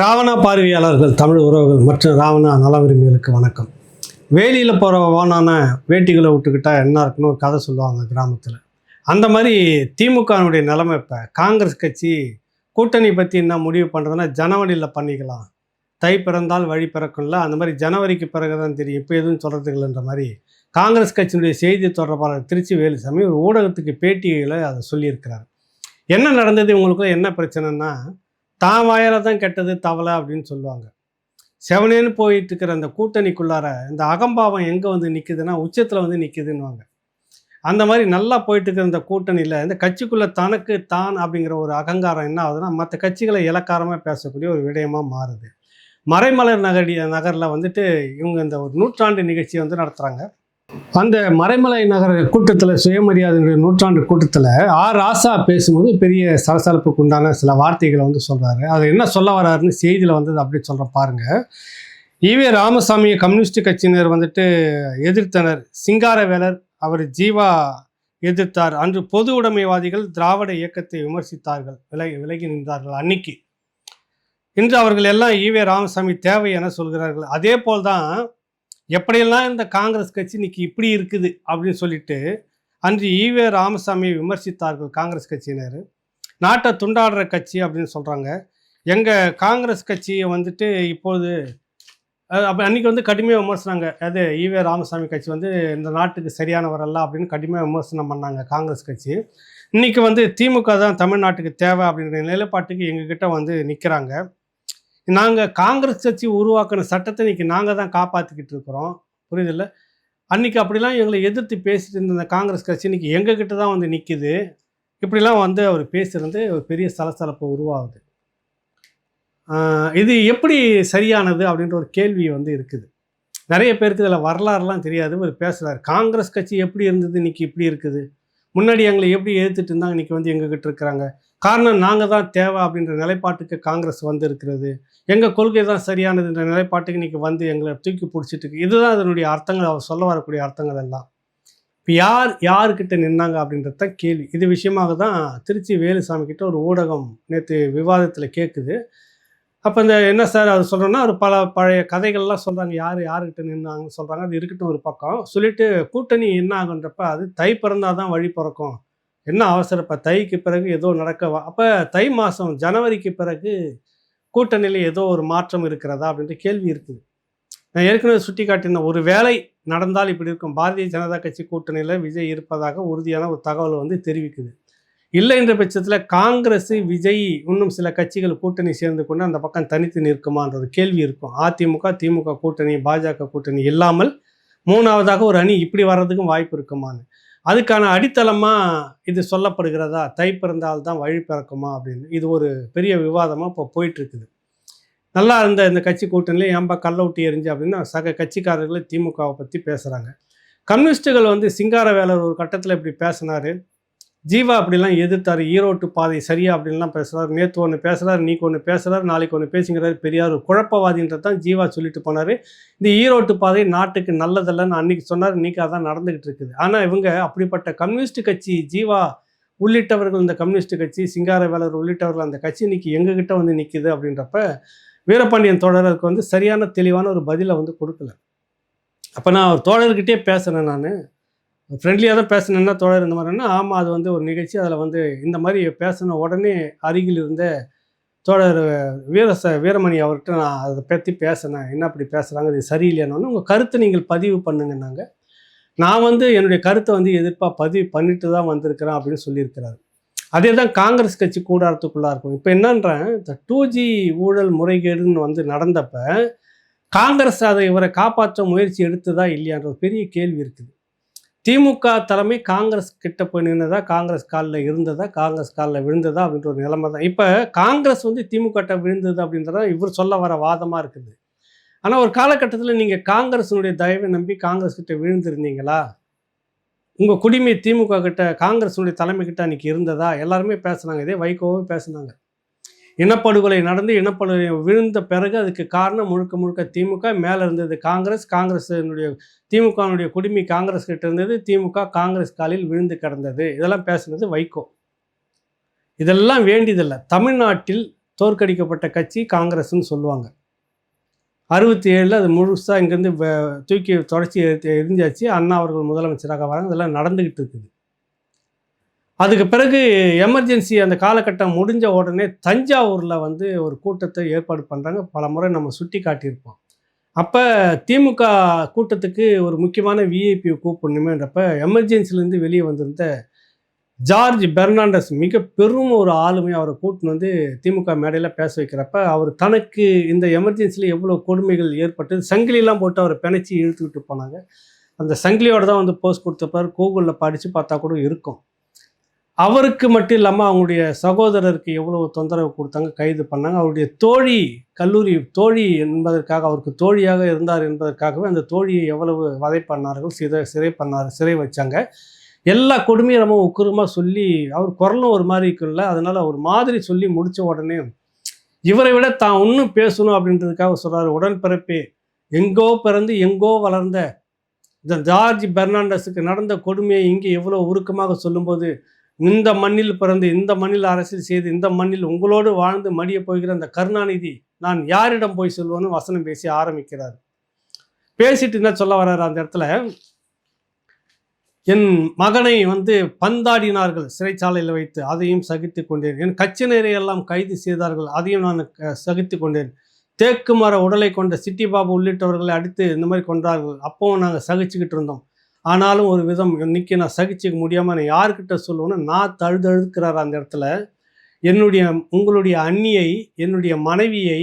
ராவணா பார்வையாளர்கள் தமிழ் உறவுகள் மற்றும் ராவணா நல விரும்பிகளுக்கு வணக்கம். வேலியில் போகிற வானான வேட்டிகளை விட்டுக்கிட்டா என்ன இருக்குன்னு ஒரு கதை சொல்லுவாங்க கிராமத்தில். அந்த மாதிரி திமுகனுடைய நிலைமை இப்போ காங்கிரஸ் கட்சி கூட்டணி பற்றி என்ன முடிவு பண்ணுறதுன்னா ஜனவரியில் பண்ணிக்கலாம். தை பிறந்தால் வழி பிறக்கும்ல அந்த மாதிரி ஜனவரிக்கு பிறகு தான் தெரியும். இப்போ எதுவும் சொல்கிறதுக்கு இல்லைன்ற மாதிரி காங்கிரஸ் கட்சியினுடைய செய்தி தொடர்பாளர் திருச்சி வேலுசாமி ஒரு ஊடகத்துக்கு பேட்டிகளை அதை சொல்லியிருக்கிறார். என்ன நடந்தது இவங்களுக்குள்ள? என்ன பிரச்சனைன்னா தான் வாயால தான் கெட்டது தவளை அப்படின்னு சொல்லுவாங்க. செவனேன்னு போயிட்டு இருக்கிற அந்த கூட்டணிக்குள்ளார இந்த அகம்பாவம் எங்கே வந்து நிற்குதுன்னா உச்சத்தில் வந்து நிற்குதுன்னுவாங்க அந்த மாதிரி நல்லா போயிட்டு இருக்கிற இந்த கூட்டணியில் இந்த கட்சிக்குள்ளே தனக்கு தான் அப்படிங்கிற ஒரு அகங்காரம் என்ன ஆகுதுன்னா மற்ற கட்சிகளை இலக்காரமாக பேசக்கூடிய ஒரு விடயமாக மாறுது. மறைமலர் நகரி நகரில் வந்துட்டு இவங்க இந்த ஒரு நூற்றாண்டு நிகழ்ச்சியை வந்து நடத்துகிறாங்க அந்த மறைமலை நகர கூட்டத்தில் சுயமரியாதை நூற்றாண்டு கூட்டத்தில் ஆர் ராசா பேசும்போது பெரிய சலசலப்புக்கு உண்டான சில வார்த்தைகளை வந்து சொல்கிறாரு அது என்ன சொல்ல வர்றாருன்னு செய்தியில் வந்து அப்படி சொல்கிற பாருங்கள் ஈவே ராமசாமியை கம்யூனிஸ்ட் கட்சியினர் வந்துட்டு எதிர்த்தனர். சிங்காரவேலர் அவர் ஜீவா எதிர்த்தார். அன்று பொது உடைமைவாதிகள் திராவிட இயக்கத்தை விமர்சித்தார்கள். விலகி விலகி நின்றார்கள் அன்னைக்கு. இன்று அவர்கள் எல்லாம் ஈவே ராமசாமி தேவை என சொல்கிறார்கள். அதே போல்தான் எப்படியெல்லாம் இந்த காங்கிரஸ் கட்சி இன்னைக்கு இப்படி இருக்குது அப்படின்னு சொல்லிட்டு அன்று ஈவே ராமசாமியை விமர்சித்தார்கள் காங்கிரஸ் கட்சியினர். நாட்டை துண்டாடுற கட்சி அப்படின்னு சொல்கிறாங்க எங்கள் காங்கிரஸ் கட்சியை வந்துட்டு இப்போது அப்போ அன்றைக்கி வந்து கடுமையாக விமர்சனாங்க. அது ஈவே ராமசாமி கட்சி வந்து இந்த நாட்டுக்கு சரியானவரல்ல அப்படின்னு கடுமையாக விமர்சனம் பண்ணாங்க காங்கிரஸ் கட்சி. இன்னைக்கு வந்து திமுக தான் தமிழ்நாட்டுக்கு தேவை அப்படின்ற நிலைப்பாட்டுக்கு எங்ககிட்ட வந்து நிற்கிறாங்க நாங்கள் காங்கிரஸ் கட்சி உருவாக்கின சட்டத்தை இன்றைக்கி நாங்கள் தான் காப்பாற்றிக்கிட்டு இருக்கிறோம். புரியுதில்ல? அன்னைக்கு அப்படிலாம் எங்களை எதிர்த்து பேசிட்டு இருந்த காங்கிரஸ் கட்சி இன்னைக்கு எங்ககிட்ட தான் வந்து நிற்கிது இப்படிலாம் வந்து அவர் பேசுகிறது ஒரு பெரிய சலசலப்பு உருவாகுது. இது எப்படி சரியானது அப்படின்ற ஒரு கேள்வி வந்து இருக்குது. நிறைய பேருக்கு இதில் வரலாறுலாம் தெரியாது. இவர் பேசுகிறார் காங்கிரஸ் கட்சி எப்படி இருந்தது? இன்னைக்கு இப்படி இருக்குது. முன்னாடி எங்களை எப்படி எதிர்த்துட்டு இருந்தாங்க? இன்னைக்கு வந்து எங்ககிட்ட இருக்கிறாங்க. காரணம் நாங்கள் தான் தேவை அப்படின்ற நிலைப்பாட்டுக்கு காங்கிரஸ் வந்து இருக்கிறது எங்கள் கொள்கை தான் சரியானதுன்ற நிலைப்பாட்டுக்கு இன்னைக்கு வந்து எங்களை தூக்கி பிடிச்சிட்டு இருக்கு. இதுதான் அதனுடைய அர்த்தங்கள். அவர் சொல்ல வரக்கூடிய அர்த்தங்கள் எல்லாம். இப்போ யார் யாருக்கிட்ட நின்னாங்க அப்படின்றது தான் கேள்வி. இது விஷயமாக தான் திருச்சி வேலுசாமி கிட்ட ஒரு ஊடகம் நேற்று விவாதத்தில் கேட்குது அப்போ இந்த என்ன சார் அது சொல்கிறோன்னா ஒரு பல பழைய கதைகள்லாம் சொல்கிறாங்க யார் யாருக்கிட்ட நின்னாங்கன்னு சொல்கிறாங்க அது இருக்கட்டும் ஒரு பக்கம். சொல்லிட்டு கூட்டணி என்ன ஆகுன்றப்ப அது தை பிறந்தால் தான் வழி பிறக்கும். என்ன அவசரப்பா தைக்கு பிறகு ஏதோ நடக்க அப்போ தை மாதம் ஜனவரிக்கு பிறகு கூட்டணியில் ஏதோ ஒரு மாற்றம் இருக்கிறதா அப்படின்ற கேள்வி இருக்குது. நான் ஏற்கனவே சுட்டி காட்டின ஒரு வேலை நடந்தால் இப்படி இருக்கும். பாரதிய ஜனதா கட்சி கூட்டணியில் விஜய் இருப்பதாக உறுதியான ஒரு தகவல் வந்து தெரிவிக்குது. இல்லை என்ற பட்சத்தில் காங்கிரஸ் விஜய் இன்னும் சில கட்சிகள் கூட்டணி சேர்ந்து கொண்டு அந்த பக்கம் தனித்து நிற்குமான்ற ஒரு கேள்வி இருக்கும். அதிமுக திமுக கூட்டணி பாஜக கூட்டணி இல்லாமல் மூணாவதாக ஒரு அணி இப்படி வர்றதுக்கும் வாய்ப்பு இருக்குமான்னு. அதுக்கான அடித்தளமாக இது சொல்லப்படுகிறதா? தை பிறந்தால் தான் வழி பிறக்குமா? அப்படின்னு. இது ஒரு பெரிய விவாதமாக இப்போ போயிட்டுருக்குது. நல்லா இருந்த இந்த கட்சி கூட்டணியில் ஏன்பா கள்ள ஒட்டி எரிஞ்சு அப்படின்னு சக கட்சிக்காரர்களே திமுகவை பற்றி பேசுகிறாங்க கம்யூனிஸ்ட்டுகள் வந்து சிங்கார வேலர் ஒரு கட்டத்தில் இப்படி பேசினார். ஜீவா அப்படிலாம் எதிர்த்தார் ஈரோட்டு பாதை சரியா அப்படின்லாம் பேசுகிறார் நேற்று ஒன்று பேசுகிறார் நீக்கு ஒன்று பேசுகிறார் நாளைக்கு ஒன்று பேசுங்கிறார் பெரியார் குழப்பவாதின்றது தான் ஜீவா சொல்லிட்டு போனார். இந்த ஈரோட்டு பாதை நாட்டுக்கு நல்லதல்லன்னு அன்னைக்கு சொன்னார் இன்னைக்கு அதான் நடந்துகிட்டு இருக்குது. ஆனால் இவங்க அப்படிப்பட்ட கம்யூனிஸ்ட் கட்சி ஜீவா உள்ளிட்டவர்கள் இந்த கம்யூனிஸ்ட் கட்சி சிங்காரவேலர் உள்ளிட்டவர்கள் அந்த கட்சி இன்னைக்கு எங்ககிட்ட வந்து நிற்கிது அப்படின்றப்ப வீரபாண்டியன் தோழருக்கு வந்து சரியான தெளிவான ஒரு பதிலை வந்து கொடுக்கல. அப்போ நான் அவர் தோழர்கிட்டே பேசுகிறேன் நான். ஃப்ரெண்ட்லியாக தான் பேசணுன்னா தோழர் இந்த மாதிரின்னா ஆமாம் அது வந்து ஒரு நிகழ்ச்சி. அதில் வந்து இந்த மாதிரி பேசின உடனே அருகில் இருந்த தோழர் வீரச வீரமணி அவர்கிட்ட நான் அதை பற்றி பேசினேன். என்ன அப்படி பேசுகிறாங்க இது சரியில்லைன்னு உங்கள் கருத்தை நீங்கள் பதிவு பண்ணுங்கன்னாங்க நான் வந்து என்னுடைய கருத்தை வந்து எதிர்ப்பாக பதிவு பண்ணிட்டு தான் வந்திருக்கிறேன் அப்படின்னு சொல்லியிருக்கிறாரு. அதே தான் காங்கிரஸ் கட்சி கூடாரத்துக்குள்ளே இருக்கும். இப்போ என்னன்றேன் இந்த டூ ஜி ஊழல் முறைகேடுன்னு வந்து நடந்தப்போ காங்கிரஸ் அதை இவரை காப்பாற்ற முயற்சி எடுத்ததா இல்லையான்ற ஒரு பெரிய கேள்வி இருக்குது. திமுக தலைமை காங்கிரஸ் கிட்ட போய் நின்றதா காங்கிரஸ் காலில் இருந்ததா காங்கிரஸ் காலில் விழுந்ததா அப்படின்ற ஒரு நிலைமை தான். இப்போ காங்கிரஸ் வந்து திமுக விழுந்தது அப்படின்றத இவர் சொல்ல வர வாதமாக இருக்குது. ஆனால் ஒரு காலகட்டத்தில் நீங்கள் காங்கிரஸினுடைய தயவை நம்பி காங்கிரஸ் கிட்ட விழுந்திருந்தீங்களா? உங்கள் குடிமை திமுக கிட்ட காங்கிரஸினுடைய தலைமை கிட்ட அன்றைக்கி இருந்ததா? எல்லாருமே பேசுனாங்க. இதே வைகோவும் பேசுனாங்க. இனப்படுகொலை நடந்து இனப்படுகொலை விழுந்த பிறகு அதுக்கு காரணம் முழுக்க முழுக்க திமுக. மேலே இருந்தது காங்கிரஸ். காங்கிரஸினுடைய திமுகனுடைய குடிமை காங்கிரஸ் கிட்ட இருந்தது. திமுக காங்கிரஸ் காலில் விழுந்து கிடந்தது. இதெல்லாம் பேசுனது வைகோ. இதெல்லாம் வேண்டியதில்லை. தமிழ்நாட்டில் தோற்கடிக்கப்பட்ட கட்சி காங்கிரஸ்ன்னு சொல்லுவாங்க. அறுபத்தி ஏழில் அது முழுசாக இங்கேருந்து வ- தூக்கி தொடச்சி எரிஞ்சாச்சு. அண்ணா அவர்கள் முதலமைச்சராக வராங்க. இதெல்லாம் நடந்துக்கிட்டு இருக்குது. அதுக்கு பிறகு எமர்ஜென்சி அந்த காலகட்டம் முடிஞ்ச உடனே தஞ்சாவூரில் வந்து ஒரு கூட்டத்தை ஏற்பாடு பண்ணுறாங்க பல முறை நம்ம சுட்டி காட்டியிருப்போம். அப்போ திமுக கூட்டத்துக்கு ஒரு முக்கியமான விஐபி கூப்பிடணுமேன்றப்ப எமர்ஜென்சிலேருந்து வெளியே வந்திருந்த ஜார்ஜ் பெர்னாண்டஸ் மிக பெரும் ஒரு ஆளுமை அவரை கூட்டின்னு வந்து திமுக மேடையில் பேச வைக்கிறப்ப அவர் தனக்கு இந்த எமர்ஜென்சியில் எவ்வளோ கொடுமைகள் ஏற்பட்டது சங்கிலிலாம் போட்டு அவரை பிணைச்சி இழுத்துக்கிட்டு போனாங்க. அந்த சங்கிலியோட தான் வந்து போஸ்ட் கொடுத்தப்பார் கூகுளில் படித்து பார்த்தா கூட இருக்கும். அவருக்கு மட்டும் இல்லாமல் அவங்களுடைய சகோதரருக்கு எவ்வளவு தொந்தரவு கொடுத்தாங்க கைது பண்ணாங்க. அவருடைய தோழி கல்லூரி தோழி என்பதற்காக அவருக்கு தோழியாக இருந்தார் என்பதற்காகவே அந்த தோழியை எவ்வளவு வதை பண்ணார்கள் சிறை சிறை பண்ணார் சிறை வச்சாங்க. எல்லா கொடுமையும் ரொம்ப உக்குரமாக சொல்லி அவர் குரலும் ஒரு மாதிரி இருக்குல்ல அதனால் ஒரு மாதிரி சொல்லி முடித்த உடனே இவரை விட தான் இன்னும் பேசணும் அப்படின்றதுக்காக சொல்கிறார் உடன்பிறப்பே எங்கோ பிறந்து எங்கோ வளர்ந்த இந்த ஜார்ஜ் பெர்னாண்டஸுக்கு நடந்த கொடுமையை இங்கே எவ்வளோ உருக்கமாக சொல்லும்போது இந்த மண்ணில் பிறந்து இந்த மண்ணில் அரசியல் செய்து இந்த மண்ணில் உங்களோடு வாழ்ந்து மடிய போகிற அந்த கருணாநிதி நான் யாரிடம் போய் சொல்லுவேன்னு வசனம் பேசி ஆரம்பிக்கிறார். பேசிட்டு என்ன சொல்ல வர்றாரு அந்த இடத்துல? என் மகனை வந்து பந்தாடினார்கள் சிறைச்சாலையில் வைத்து அதையும் சகித்து கொண்டேன். என் கட்சியினரை எல்லாம் கைது செய்தார்கள் அதையும் நான் சகித்து கொண்டேன். தேக்கு மர உடலை கொண்ட சிட்டி பாபு உள்ளிட்டவர்களை அடித்து இந்த மாதிரி கொன்றார்கள். அப்பவும் நாங்கள் சகிச்சுக்கிட்டு இருந்தோம். ஆனாலும் ஒரு விதம் இன்னைக்கு நான் சகிச்சிக்க முடியாமல் நான் யார்கிட்ட சொல்லுவேன்னா நான் தழுதழுக்கிறார் அந்த இடத்துல என்னுடைய உங்களுடைய அண்ணியை என்னுடைய மனைவியை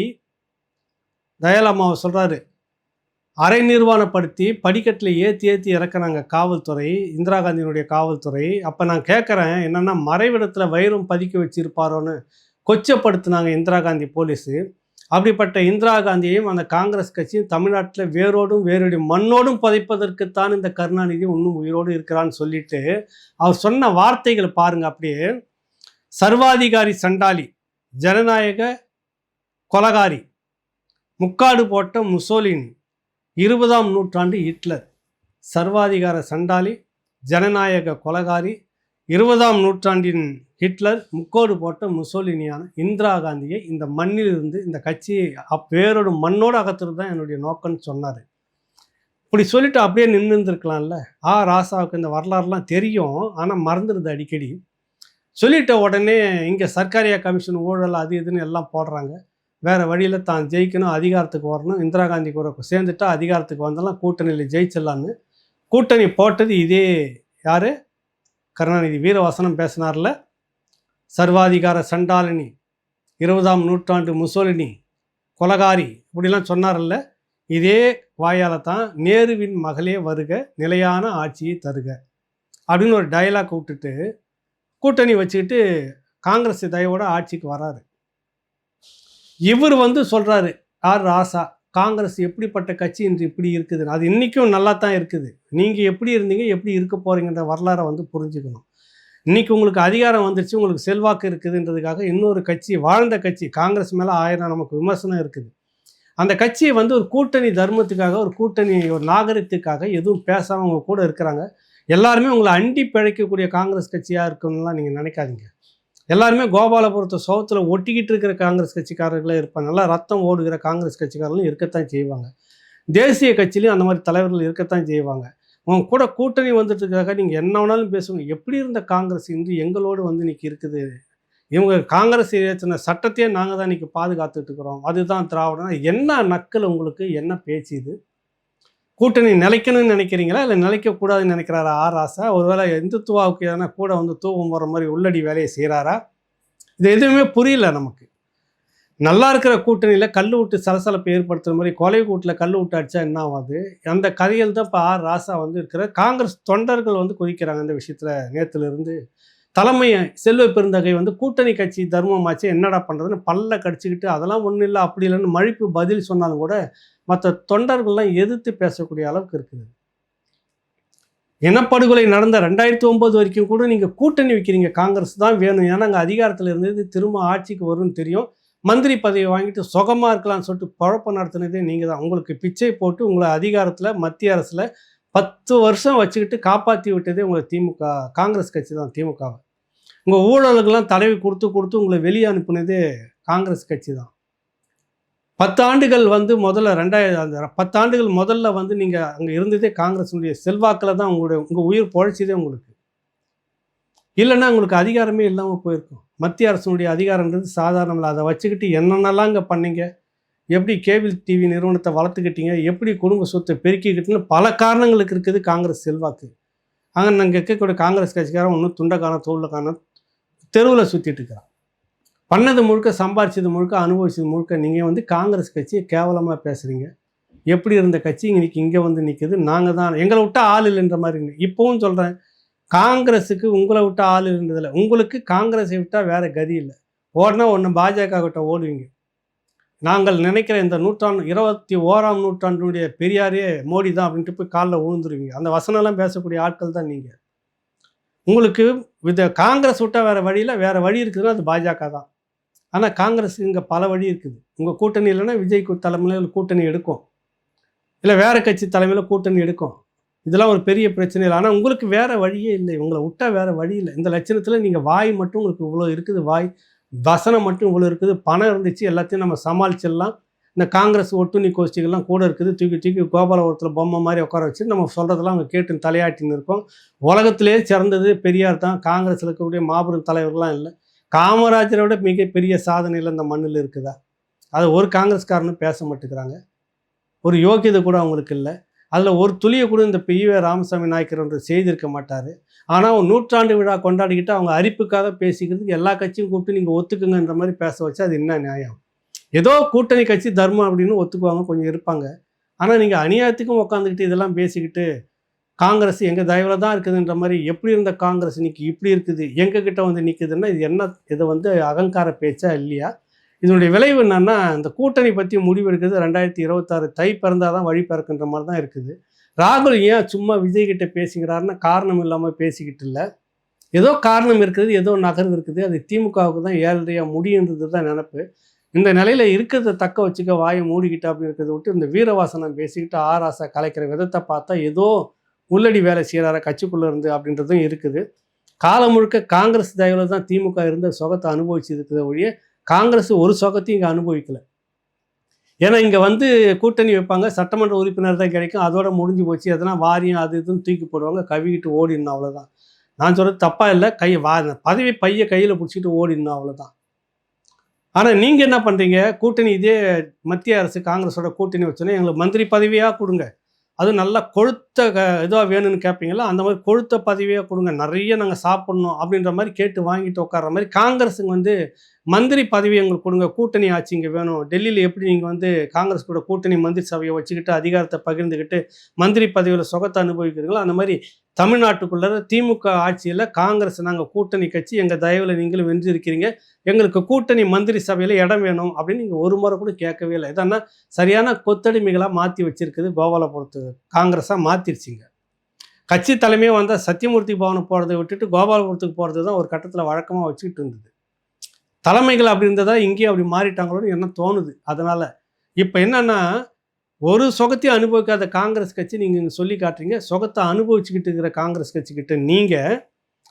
தயாலம்மாவை சொல்கிறாரு அரை நிர்வாணப்படுத்தி படிக்கட்டில் ஏற்றி ஏற்றி இறக்குறாங்க காவல்துறை இந்திரா காந்தியினுடைய காவல்துறை. அப்போ நான் கேட்குறேன் என்னென்னா மறைவிடத்தில் வயிறும் பதுக்கி வச்சிருப்பாரோன்னு கொச்சப்படுத்துனாங்க இந்திரா காந்தி போலீஸு. அப்படிப்பட்ட இந்திரா காந்தியையும் அந்த காங்கிரஸ் கட்சியும் தமிழ்நாட்டில் வேரோடும் வேரோடு மண்ணோடும் புதைப்பதற்குத்தான் இந்த கருணாநிதி இன்னும் உயிரோடு இருக்கிறான்னு சொல்லிட்டு அவர் சொன்ன வார்த்தைகளை பாருங்க அப்படியே. சர்வாதிகாரி சண்டாளி ஜனநாயக கொலகாரி முக்காடு போட்ட முசோலினி இருபதாம் நூற்றாண்டு ஹிட்லர் சர்வாதிகார சண்டாளி ஜனநாயக கொலகாரி இருபதாம் நூற்றாண்டின் ஹிட்லர் முக்கோடு போட்ட முசோலினியான இந்திரா காந்தியை இந்த மண்ணில் இருந்து இந்த கட்சியை அப் மண்ணோடு அகத்துறது தான் என்னுடைய நோக்கம்னு சொன்னார். இப்படி சொல்லிட்டு அப்படியே நின்று இருந்திருக்கலாம்ல ஆ ராசாவுக்கு இந்த வரலாறுலாம் தெரியும். ஆனால் மறந்துடுது அடிக்கடி. சொல்லிட்ட உடனே இங்கே சர்க்காரியா கமிஷன் ஊழல் அது இதுன்னு எல்லாம் போடுறாங்க. வேறு வழியில் தான் ஜெயிக்கணும் அதிகாரத்துக்கு வரணும். இந்திரா காந்தி கூட சேர்ந்துட்டா அதிகாரத்துக்கு வந்தெல்லாம் கூட்டணியில் ஜெயிச்சிடலான்னு கூட்டணி போட்டது இதே யார்? கருணாநிதி வீரவசனம் பேசினார்ல சர்வாதிகார சண்டாலினி இருபதாம் நூற்றாண்டு முசோலினி கொலகாரி இப்படிலாம் சொன்னார்ல இதே வாயால் தான் நேருவின் மகளே வருக நிலையான ஆட்சியை தருக அப்படின்னு ஒரு டயலாக் விட்டுட்டு கூட்டணி வச்சுக்கிட்டு காங்கிரஸ் தயவோட ஆட்சிக்கு வராரு. இவர் வந்து சொல்கிறாரு ஆர் ராசா காங்கிரஸ் எப்படிப்பட்ட கட்சி இன்று இப்படி இருக்குது? அது இன்றைக்கும் நல்லா தான் இருக்குது. நீங்கள் எப்படி இருந்தீங்க எப்படி இருக்க போகிறீங்கன்ற வரலாறை வந்து புரிஞ்சுக்கணும். இன்றைக்கி உங்களுக்கு அதிகாரம் வந்துருச்சு உங்களுக்கு செல்வாக்கு இருக்குதுன்றதுக்காக இன்னொரு கட்சி வாழ்ந்த கட்சி காங்கிரஸ் மேலே ஆயிரம் நமக்கு விமர்சனம் இருக்குது. அந்த கட்சியை வந்து ஒரு கூட்டணி தர்மத்துக்காக ஒரு கூட்டணி ஒரு நாகரிகத்துக்காக எதுவும் பேசாமல் அவங்க கூட இருக்கிறாங்க. எல்லாருமே உங்களை அண்டி பிழைக்கக்கூடிய காங்கிரஸ் கட்சியாக இருக்குன்னுலாம் நீங்கள் நினைக்காதீங்க. எல்லாருமே கோபாலபுரத்தை சோகத்தில் ஒட்டிக்கிட்டு இருக்கிற காங்கிரஸ் கட்சிக்காரர்களே இருப்பாங்க. நல்லா ரத்தம் ஓடுகிற காங்கிரஸ் கட்சிக்காரர்களும் இருக்கத்தான் செய்வாங்க. தேசிய கட்சியிலையும் அந்த மாதிரி தலைவர்கள் இருக்கத்தான் செய்வாங்க. உங்க கூட கூட்டணி வந்துட்டுருக்காக நீங்கள் என்ன வேணாலும் பேசுவாங்க எப்படி இருந்த காங்கிரஸ் இன்று எங்களோடு வந்து இன்னைக்கு இருக்குது? இவங்க காங்கிரஸ் ஏற்றின சட்டத்தையே நாங்கள் தான் இன்றைக்கி பாதுகாத்துட்டு இருக்கிறோம். அதுதான் திராவிடம் என்ன நக்கல் உங்களுக்கு? என்ன பேச்சு இது? கூட்டணி நிலைக்கணும்னு நினைக்கிறீங்களா? இல்லை நிலைக்கக்கூடாதுன்னு நினைக்கிறாரா ஆர் ராசா? ஒருவேளை இந்துத்துவாவுக்கு எதனா கூட வந்து தூவம் போகிற மாதிரி உள்ளடி வேலையை செய்கிறாரா இது எதுவுமே புரியல நமக்கு. நல்லா இருக்கிற கூட்டணியில் கல் விட்டு சலசலப்பை ஏற்படுத்துகிற மாதிரி கொலை கூட்டில் கல் விட்டு அடித்தா என்ன ஆகாது அந்த கதையில் தான் இப்போ ஆர் ராசா வந்து இருக்கிற காங்கிரஸ் தொண்டர்கள் வந்து குதிக்கிறாங்க இந்த விஷயத்தில் நேற்றுலேருந்து தலைமை செல்வ பெருந்தகை வந்து கூட்டணி கட்சி தர்மமாச்சு என்னடா பண்ணுறதுன்னு பல்ல கடிச்சிக்கிட்டு அதெல்லாம் ஒன்றும் இல்லை அப்படி இல்லைன்னு மழிப்பு பதில் சொன்னாலும் கூட மற்ற தொண்டர்கள்லாம் எதிர்த்து பேசக்கூடிய அளவுக்கு இருக்குது. இனப்படுகொலை நடந்த ரெண்டாயிரத்தி ஒம்பது வரைக்கும் கூட நீங்கள் கூட்டணி வைக்கிறீங்க. காங்கிரஸ் தான் வேணும். ஏன்னா அங்கே அதிகாரத்தில் இருந்தது திரும்ப ஆட்சிக்கு வரும்னு தெரியும். மந்திரி பதவி வாங்கிட்டு சுகமாக இருக்கலாம்னு சொல்லிட்டு குழப்பம் நடத்தினதே நீங்கள் தான் உங்களுக்கு பிச்சை போட்டு உங்களை அதிகாரத்தில் மத்திய அரசில் பத்து வருஷம் வச்சுக்கிட்டு காப்பாற்றி விட்டதே உங்களை திமுக காங்கிரஸ் கட்சி தான் திமுகவை. உங்கள் ஊழலுக்கெல்லாம் தலைவி கொடுத்து கொடுத்து உங்களை வெளியே அனுப்புனதே காங்கிரஸ் கட்சி தான் பத்தாண்டுகள் வந்து முதல்ல ரெண்டாயிரம் அந்த முதல்ல வந்து நீங்கள் அங்கே இருந்ததே காங்கிரஸினுடைய செல்வாக்கில் தான் உங்களுடைய உங்கள் உயிர் பொழைச்சதே உங்களுக்கு. இல்லைன்னா உங்களுக்கு அதிகாரமே இல்லாமல் போயிருக்கும். மத்திய அரசினுடைய அதிகாரன்றது சாதாரணம் இல்லை. அதை வச்சுக்கிட்டு என்னென்னலாம் இங்கே பண்ணீங்க? எப்படி கேபிள் டிவி நிறுவனத்தை வளர்த்துக்கிட்டீங்க? எப்படி குடும்ப சொத்தை பெருக்கிக்கிட்டுன்னு பல காரணங்களுக்கு இருக்குது காங்கிரஸ் செல்வாக்கு. அங்கே நாங்கள் இருக்கக்கூடிய காங்கிரஸ் கட்சிக்காரன் ஒன்றும் துண்டக்கான தோல்லக்கான தெருவில் சுற்றிட்டு இருக்கிறான். பண்ணது முழுக்க சம்பாரிச்சது முழுக்க அனுபவிச்சது முழுக்க நீங்கள் வந்து காங்கிரஸ் கட்சியை கேவலமாக பேசுகிறீங்க எப்படி இருந்த கட்சி இன்றைக்கி இங்கே வந்து நிற்கிது நாங்கள் தான். எங்களை விட்டால் ஆள் இல்லைன்ற மாதிரி இப்போவும் சொல்கிறேன் காங்கிரஸுக்கு உங்களை விட்டால் ஆள் இருந்ததில்லை. உங்களுக்கு காங்கிரஸை விட்டால் வேறு கதி இல்லை. ஓடினா ஒன்று பாஜக கிட்ட ஓடுவீங்க. நாங்கள் நினைக்கிற இந்த நூற்றாண்டு இருபத்தி ஓராம் நூற்றாண்டினுடைய பெரியாரே மோடி தான் அப்படின்ட்டு போய் காலில் விழுந்துருவீங்க. அந்த வசனம்லாம் பேசக்கூடிய ஆட்கள் தான் நீங்கள் உங்களுக்கு வித காங்கிரஸ் விட்டால் வேறு வழியில் வேறு வழி இருக்குதுன்னா அது பாஜக தான். ஆனால் காங்கிரஸ் இங்கே பல வழி இருக்குது. உங்கள் கூட்டணி இல்லைன்னா விஜய் தலைமையில் கூட்டணி எடுக்கும். இல்லை வேறு கட்சி தலைமையில் கூட்டணி எடுக்கும். இதெல்லாம் ஒரு பெரிய பிரச்சனை இல்லை. ஆனால் உங்களுக்கு வேறு வழியே இல்லை. உங்களை விட்டால் வேறு வழி இல்லை. இந்த லட்சணத்தில் நீங்கள் வாய் மட்டும் உங்களுக்கு இவ்வளோ இருக்குது. வாய் வசனம் மட்டும் இவ்வளோ இருக்குது. பணம் இருந்துச்சு எல்லாத்தையும் நம்ம சமாளிச்சிடலாம். இந்த காங்கிரஸ் ஒட்டுணி கோஷ்டிகள்லாம் கூட இருக்குது. தூக்கி தூக்கி கோபாலபுரத்தில் பொம்மை மாதிரி உட்கார வச்சு நம்ம சொல்கிறதெல்லாம் அவங்க கேட்டு தலையாட்டின்னு இருக்கோம். உலகத்திலே சிறந்தது பெரியார் தான். காங்கிரஸில் இருக்கக்கூடிய மாபெரும் தலைவர்கள்லாம் இல்லை. காமராஜரை விட மிகப்பெரிய சாதனையில் இந்த மண்ணில் இருக்குதா? அது ஒரு காங்கிரஸ்காரனும் பேச மாட்டேங்கிறாங்க. ஒரு யோக்கியதை கூட அவங்களுக்கு இல்லை. அதில் ஒரு துளியை கூட இந்த பியூ ராமசாமி நாயக்கர் ஒன்று செய்திருக்க மாட்டார். ஆனால் நூற்றாண்டு விழா கொண்டாடிக்கிட்டு அவங்க அரிப்புக்காக பேசிக்கிறதுக்கு எல்லா கட்சியும் கூப்பிட்டு நீங்கள் ஒத்துக்குங்கன்ற மாதிரி பேச வச்சா அது என்ன நியாயம்? ஏதோ கூட்டணி கட்சி தர்மம் அப்படின்னு ஒத்துக்குவாங்க கொஞ்சம் இருப்பாங்க. ஆனால் நீங்கள் அநியாயத்துக்கும் உட்காந்துக்கிட்டு இதெல்லாம் பேசிக்கிட்டு காங்கிரஸ் எங்கள் தயவில் தான் இருக்குதுன்ற மாதிரி எப்படி இருந்த காங்கிரஸ் இன்னைக்கு இப்படி இருக்குது எங்ககிட்ட வந்து நிற்குதுன்னா இது என்ன இதை வந்து அகங்கார பேச்சா இல்லையா? இதனுடைய விளைவு என்னன்னா இந்த கூட்டணி பற்றி முடிவெடுக்கிறது ரெண்டாயிரத்தி இருபத்தாறு தை பிறந்தால் தான் வழி பிறக்குன்ற மாதிரி தான் இருக்குது. ராகுல் ஏன் சும்மா விஜய் கிட்ட பேசிக்கிறாருன்னா காரணம் இல்லாமல் பேசிக்கிட்டு இல்லை. ஏதோ காரணம் இருக்குது ஏதோ நகர்வு இருக்குது. அது திமுகவுக்கு தான் ஏழரையாக முடியுன்றது தான் நினப்பு. இந்த நிலையில் இருக்கிறத தக்க வச்சுக்க வாயை மூடிக்கிட்டு அப்படின்னு இருக்கிறத விட்டு இந்த வீரவாசனம் பேசிக்கிட்டு ஆராசை கலைக்கிற விதத்தை பார்த்தா ஏதோ உள்ளடி வேலை செய்கிறார கட்சிக்குள்ளே இருந்து அப்படின்றதும் இருக்குது. காலம் முழுக்க காங்கிரஸ் தயவில் தான் திமுக இருந்த சுகத்தை அனுபவிச்சு இருக்கிற ஒழிய காங்கிரஸ் ஒரு சோகத்தையும் இங்கே அனுபவிக்கல. ஏன்னா இங்கே வந்து கூட்டணி வைப்பாங்க சட்டமன்ற உறுப்பினர் தான் கிடைக்கும் அதோட முடிஞ்சு போச்சு எதனா வாரியம் அது இதுன்னு தூக்கி போடுவாங்க கவிக்கிட்டு ஓடிடணும் அவ்வளோதான் நான் சொல்கிறது தப்பாக இல்லை கை வா பதவி பைய கையில் பிடிச்சிட்டு ஓடிடணும் அவ்வளோதான் ஆனால் நீங்கள் என்ன பண்ணுறீங்க கூட்டணி இதே மத்திய அரசு காங்கிரஸோட கூட்டணி வச்சோன்னே எங்களுக்கு மந்திரி பதவியாக கொடுங்க. அது நல்லா கொழுத்த க இதுவாக வேணும்னு கேட்பீங்களா அந்த மாதிரி கொழுத்த பதவியாக கொடுங்க. நிறைய நாங்கள் சாப்பிட்ணும் அப்படின்ற மாதிரி கேட்டு வாங்கிட்டு உட்கார்ற மாதிரி காங்கிரஸுங்க வந்து மந்திரி பதவி எங்களுக்கு கொடுங்க. கூட்டணி ஆட்சி இங்கே வேணும். டெல்லியில் எப்படி நீங்கள் வந்து காங்கிரஸ் கூட கூட்டணி மந்திரி சபையை வச்சுக்கிட்டு அதிகாரத்தை பகிர்ந்துக்கிட்டு மந்திரி பதவியில் சுகத்தை அனுபவிக்கிறீங்களோ அந்த மாதிரி தமிழ்நாட்டுக்குள்ள திமுக ஆட்சியில் காங்கிரஸ் நாங்கள் கூட்டணி கட்சி எங்கள் தயவில் நீங்களும் வென்றிருக்கிறீங்க. எங்களுக்கு கூட்டணி மந்திரி சபையில் இடம் வேணும் அப்படின்னு நீங்கள் ஒரு முறை கூட கேட்கவே இல்லை. இதன்னா சரியான கொத்தடிமைகளாக மாற்றி வச்சிருக்குது கோபாலபுரத்து காங்கிரஸாக மாற்றிருச்சிங்க கட்சி தலைமையே வந்தால் சத்தியமூர்த்தி பவனுக்கு போகிறத விட்டுட்டு கோபாலபுரத்துக்கு போகிறது தான் ஒரு கட்டத்தில் வழக்கமாக வச்சுக்கிட்டு இருந்தது. தலைமைகள் அப்படி இருந்ததா இங்கேயும் அப்படி மாறிட்டாங்களோன்னு என்ன தோணுது. அதனால் இப்போ என்னென்னா ஒரு சொகத்தையும் அனுபவிக்காத காங்கிரஸ் கட்சி நீங்கள் இங்கே சொல்லி காட்டுறீங்க. சொகத்தை அனுபவிச்சுக்கிட்டு இருக்கிற காங்கிரஸ் கட்சிக்கிட்ட நீங்கள்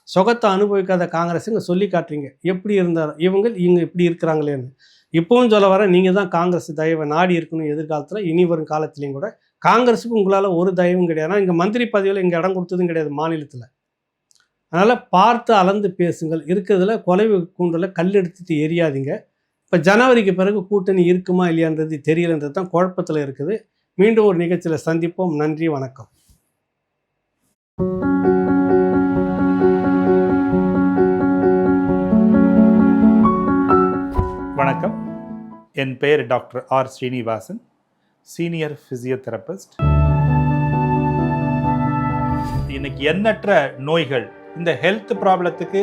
சொகத்தை அனுபவிக்காத காங்கிரஸ் இங்கே சொல்லி காட்டுறீங்க. எப்படி இருந்தாலும் இவங்க இவங்க இப்படி இருக்கிறாங்களேன்னு இப்பவும் சொல்ல வர நீங்கள் தான் காங்கிரஸ் தயவை நாடி இருக்கணும் எதிர்காலத்தில். இனி வரும் காலத்துலேயும் கூட காங்கிரஸுக்கு உங்களால் ஒரு தயவும் கிடையாது. ஆனால் இங்கே மந்திரி பதவியில் இங்கே இடம் கொடுத்ததும் கிடையாது மாநிலத்தில். அதனால் பார்த்து அளந்து பேசுங்கள். இருக்கிறதுல கொலை கூண்டில் கல் எடுத்துட்டு எரியாதீங்க. இப்போ ஜனவரிக்கு பிறகு கூட்டணி இருக்குமா இல்லையான்றது தெரியலன்றது தான் குழப்பத்தில் இருக்குது. மீண்டும் ஒரு நிகழ்ச்சியில் சந்திப்போம். நன்றி வணக்கம். வணக்கம். என் பெயர் doctor R Srinivasan. Senior physiotherapist. இன்னைக்கு எண்ணற்ற நோய்கள் இந்த ஹெல்த் ப்ராப்ளத்துக்கு